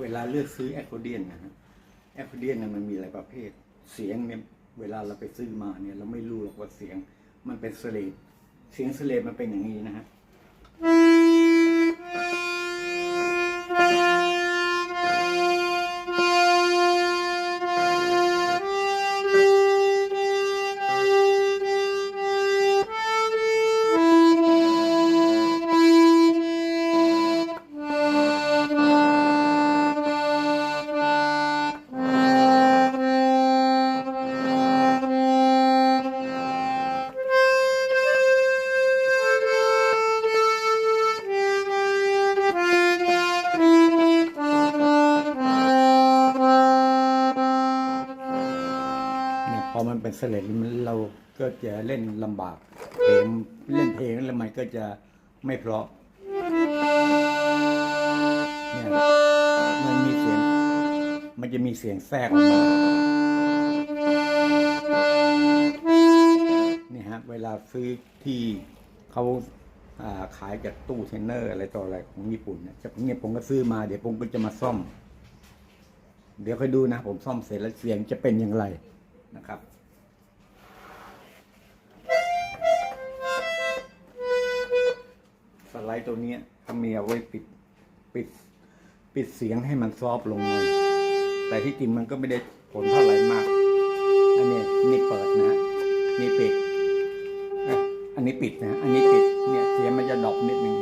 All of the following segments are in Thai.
เวลาเลือกซื้อแอคโคเดียนนะฮะแอคโคเดียนเนี่ยมันมีหลายประเภท เสียงเนี่ยเวลาเราไปซื้อมาเนี่ยเราไม่รู้หรอกว่าเสียงมันเป็นสเลดเสียงสเลดมันเป็นอย่างนี้นะฮะ พอมันเป็นเสลดมันเราก็จะเล่นลำบากเพลงเล่นเพลงแล้วมันก็จะไม่เพราะเนี่ยมันมีเสียง มันจะมีเสียงแทรกออกมานี่ฮะเวลาซื้อที่เขาขายจากตู้เทนเนอร์อะไรต่ออะไรของญี่ปุ่นเนี่ยจะเนี่ยผมก็ซื้อมาเดี๋ยวผมก็จะมาซ่อม เดี๋ยวค่อยดูนะ ผมซ่อมเสร็จแล้วเสียงจะเป็นอย่างไร นะครับสไลด์ตัวนี้ยถ้ามีเอาไว้ปิดปิดปิดเสียงให้มันซอฟต์ลงหน่อยแต่ที่จริงมันก็ไม่ได้ผลเท่าไหร่มาก อันนี้นี่เปิดนะนี่ปิดอันนี้ปิดนะ อันนี้ปิดเนี่ยเสียงมันจะดรอปนิดนึง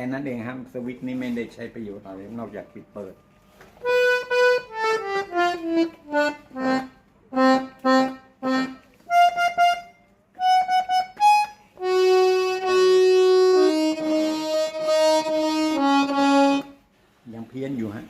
ค่นั้นเองครับสวิตช์นี้ไม่ได้ใช้ประโยชน์อะไรนอกจากปิดเปิด ยังเพี้ยนอยู่ฮะ